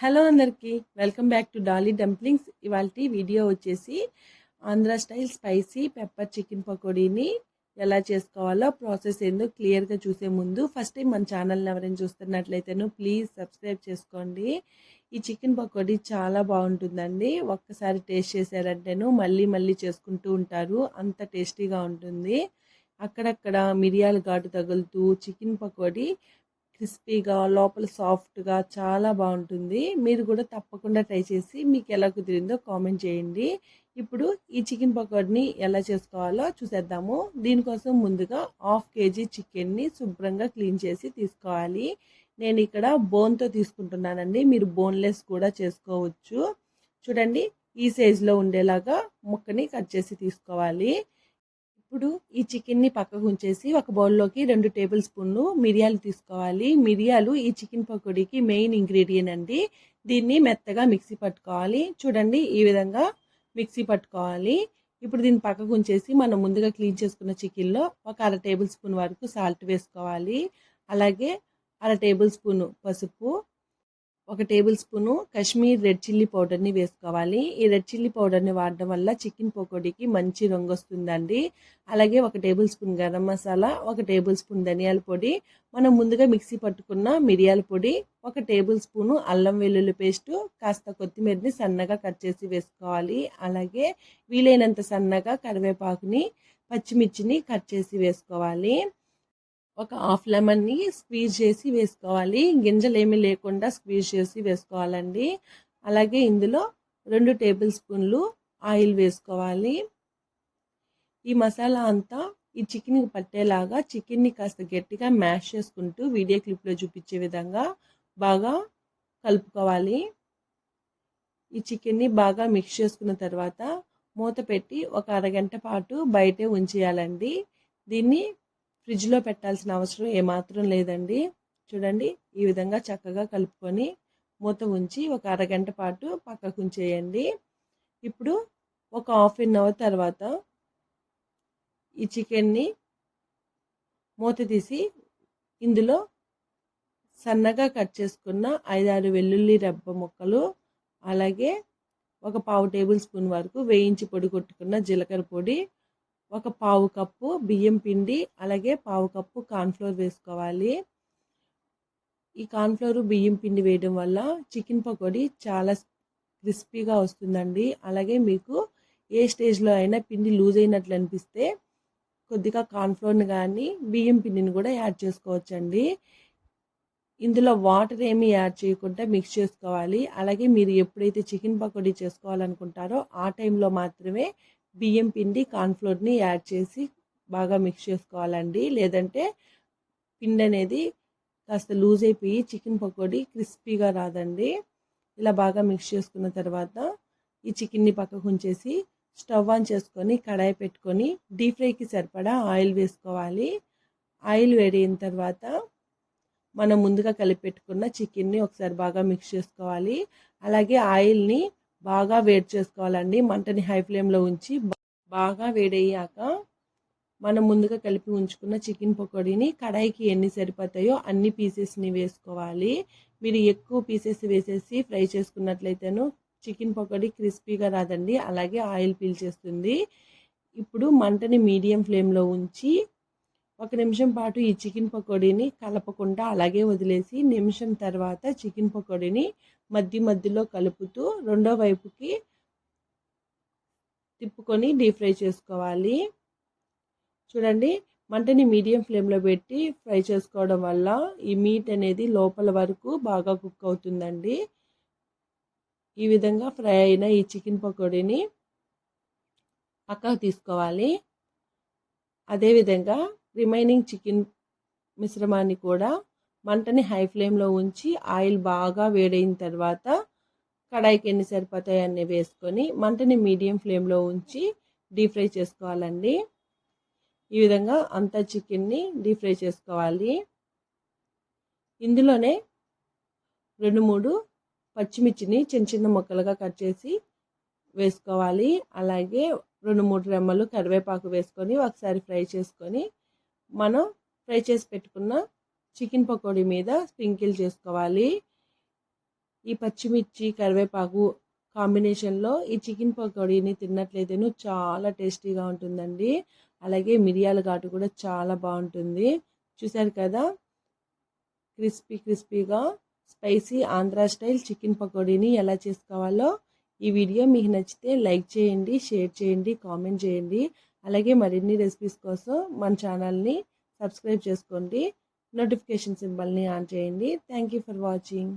Hello అందరికీ welcome back to Dolly Dumplings. ఇవాళ video వచ్చేసి Andhra style spicy pepper chicken పకోడీని ఎలా చేసుకోవాలో ప్రాసెస్ ఏందో క్లియర్గా చూసే ముందు ఫస్ట్ టైం మన ఛానల్ని ఎవరైనా చూస్తున్నట్లయితేను ప్లీజ్ సబ్స్క్రైబ్ చేసుకోండి. ఈ చికెన్ పకోడీ చాలా బాగుంటుందండి. ఒక్కసారి టేస్ట్ చేశారంటేను మళ్ళీ మళ్ళీ చేసుకుంటూ ఉంటారు. అంత టేస్టీగా ఉంటుంది. అక్కడక్కడ మిరియాల ఘాటు తగులుతూ చికెన్ పకోడీ క్రిస్పీగా లోపల సాఫ్ట్గా చాలా బాగుంటుంది. మీరు కూడా తప్పకుండా ట్రై చేసి మీకు ఎలా కుదిరిందో కామెంట్ చేయండి. ఇప్పుడు ఈ చికెన్ పకోడీని ఎలా చేసుకోవాలో చూసేద్దాము. దీనికోసం ముందుగా హాఫ్ కేజీ చికెన్ని శుభ్రంగా క్లీన్ చేసి తీసుకోవాలి. నేను ఇక్కడ బోన్తో తీసుకుంటున్నానండి. మీరు బోన్లెస్ కూడా చేసుకోవచ్చు. చూడండి ఈ సైజులో ఉండేలాగా ముక్కని కట్ చేసి తీసుకోవాలి. ఇప్పుడు ఈ చికెన్ని పక్కకు ఉంచేసి ఒక బౌల్లోకి రెండు టేబుల్ స్పూన్లు మిరియాలు తీసుకోవాలి. మిరియాలు ఈ చికెన్ పకోడీకి మెయిన్ ఇంగ్రీడియంట్ అండి. దీన్ని మెత్తగా మిక్సీ పట్టుకోవాలి. చూడండి ఈ విధంగా మిక్సీ పట్టుకోవాలి. ఇప్పుడు దీన్ని పక్కకు ఉంచేసి మనం ముందుగా క్లీన్ చేసుకున్న చికెన్లో ఒక అర టేబుల్ స్పూన్ వరకు సాల్ట్ వేసుకోవాలి. అలాగే అర టేబుల్ స్పూన్ పసుపు ఒక tablespoon Kashmir red chilli పౌడర్ని వేసుకోవాలి. ఈ రెడ్ చిల్లీ పౌడర్ని వాడడం వల్ల చికెన్ పకోడీకి మంచి రంగు వస్తుందండి. అలాగే ఒక టేబుల్ స్పూన్ గరం మసాలా ఒక టేబుల్ స్పూన్ ధనియాల పొడి మనం ముందుగా మిక్సీ పట్టుకున్న మిరియాల పొడి ఒక టేబుల్ స్పూను అల్లం వెల్లుల్లి పేస్టు కాస్త కొత్తిమీరని సన్నగా కట్ చేసి వేసుకోవాలి. అలాగే వీలైనంత సన్నగా కరివేపాకుని పచ్చిమిర్చిని కట్ చేసి వేసుకోవాలి. ఒక హాఫ్ లెమన్ని స్క్వీజ్ చేసి వేసుకోవాలి. గింజలు ఏమీ లేకుండా స్క్వీజ్ చేసి వేసుకోవాలండి. అలాగే ఇందులో రెండు టేబుల్ స్పూన్లు ఆయిల్ వేసుకోవాలి. ఈ మసాలా అంతా ఈ చికెన్కి పట్టేలాగా చికెన్ని కాస్త గట్టిగా మ్యాష్ చేసుకుంటూ వీడియో క్లిప్లో చూపించే విధంగా బాగా కలుపుకోవాలి. ఈ చికెన్ని బాగా మిక్స్ చేసుకున్న తర్వాత మూత పెట్టి ఒక అరగంట పాటు బయటే ఉంచేయాలండి. దీన్ని ఫ్రిడ్జ్లో పెట్టాల్సిన అవసరం ఏమాత్రం లేదండి. చూడండి ఈ విధంగా చక్కగా కలుపుకొని మూత ఉంచి ఒక అరగంట పాటు పక్కకు ఉంచేయండి. ఇప్పుడు ఒక హాఫ్ అన్ అవర్ తర్వాత ఈ చికెన్ని మూత తీసి ఇందులో సన్నగా కట్ చేసుకున్న ఐదారు వెల్లుల్లి రెబ్బ ముక్కలు అలాగే ఒక పావు టేబుల్ స్పూన్ వరకు వేయించి పొడి కొట్టుకున్న జీలకర్ర పొడి ఒక పావు కప్పు బియ్యం పిండి అలాగే పావు కప్పు కార్న్ఫ్లోర్ వేసుకోవాలి. ఈ కార్న్ఫ్లోర్ బియ్యం పిండి వేయడం వల్ల చికెన్ పకోడీ చాలా క్రిస్పీగా వస్తుందండి. అలాగే మీకు ఏ స్టేజ్లో అయినా పిండి లూజ్ అయినట్లు అనిపిస్తే కొద్దిగా కార్న్ఫ్లోర్ని కానీ బియ్యం పిండిని కూడా యాడ్ చేసుకోవచ్చండి. ఇందులో వాటర్ ఏమీ యాడ్ చేయకుండా మిక్స్ చేసుకోవాలి. అలాగే మీరు ఎప్పుడైతే చికెన్ పకోడీ చేసుకోవాలనుకుంటారో ఆ టైంలో మాత్రమే బియ్యం పిండి కార్న్ఫ్లోర్ని యాడ్ చేసి బాగా మిక్స్ చేసుకోవాలండి. లేదంటే పిండి అనేది కాస్త లూజ్ అయిపోయి చికెన్ పకోడీ క్రిస్పీగా రాదండి. ఇలా బాగా మిక్స్ చేసుకున్న తర్వాత ఈ చికెన్ని పక్కకు ఉంచేసి స్టవ్ ఆన్ చేసుకొని కడాయి పెట్టుకొని డీప్ ఫ్రైకి సరిపడా ఆయిల్ వేసుకోవాలి. ఆయిల్ వేడిన తర్వాత మనం ముందుగా కలిపి పెట్టుకున్న చికెన్ని ఒకసారి బాగా మిక్స్ చేసుకోవాలి. అలాగే ఆయిల్ని బాగా వేడి చేసుకోవాలండి. మంటని హై ఫ్లేమ్లో ఉంచి బాగా వేడయ్యాక మనం ముందుగా కలిపి ఉంచుకున్న చికెన్ పకోడీని కడాయికి ఎన్ని సరిపోతాయో అన్ని పీసెస్ని వేసుకోవాలి. మీరు ఎక్కువ పీసెస్ వేసేసి ఫ్రై చేసుకున్నట్లయితేను చికెన్ పకోడీ క్రిస్పీగా రాదండి. అలాగే ఆయిల్ పీల్చేస్తుంది ఇప్పుడు మంటని మీడియం ఫ్లేమ్లో ఉంచి ఒక నిమిషం పాటు ఈ చికెన్ పకోడీని కలపకుండా అలాగే వదిలేసి నిమిషం తర్వాత చికెన్ పకోడీని మధ్య మధ్యలో కలుపుతూ రెండో వైపుకి తిప్పుకొని డీప్ ఫ్రై చేసుకోవాలి. చూడండి మంటని మీడియం ఫ్లేమ్లో పెట్టి ఫ్రై చేసుకోవడం వల్ల ఈ మీట్ అనేది లోపల వరకు బాగా కుక్ అవుతుందండి. ఈ విధంగా ఫ్రై అయిన ఈ చికెన్ పకోడీని పక్కకు తీసుకోవాలి. అదేవిధంగా రిమైనింగ్ చికెన్ మిశ్రమాన్ని కూడా మంటని హై ఫ్లేమ్లో ఉంచి ఆయిల్ బాగా వేడైన తర్వాత కడాయికి ఎన్ని సరిపోతాయి అన్నీ వేసుకొని మంటని మీడియం ఫ్లేమ్లో ఉంచి డీప్ ఫ్రై చేసుకోవాలండి. ఈ విధంగా అంతా చికెన్ని డీప్ ఫ్రై చేసుకోవాలి. ఇందులోనే రెండు మూడు పచ్చిమిర్చిని చిన్న చిన్న ముక్కలుగా కట్ చేసి వేసుకోవాలి. అలాగే రెండు మూడు రెమ్మలు కరివేపాకు వేసుకొని ఒకసారి ఫ్రై చేసుకొని మనం ఫ్రై చేసి పెట్టుకున్న చికెన్ పకోడీ మీద స్ప్రింకిల్ చేసుకోవాలి. ఈ పచ్చిమిర్చి కరివేపాకు కాంబినేషన్లో ఈ చికెన్ పకోడీని తిన్నట్లయితేను చాలా టేస్టీగా ఉంటుందండి. అలాగే మిరియాల ఘాటు కూడా చాలా బాగుంటుంది. చూశారు కదా? క్రిస్పీ క్రిస్పీగా స్పైసీ ఆంధ్రా స్టైల్ చికెన్ పకోడీని ఎలా చేసుకోవాలో ఈ వీడియో మీకు నచ్చితే లైక్ చేయండి షేర్ చేయండి కామెంట్ చేయండి. అలాగే మరిన్ని రెసిపీస్ కోసం మన ఛానల్ని సబ్స్క్రైబ్ చేసుకోండి. నోటిఫికేషన్ సింబల్ని ఆన్ చేయండి. Thank you for watching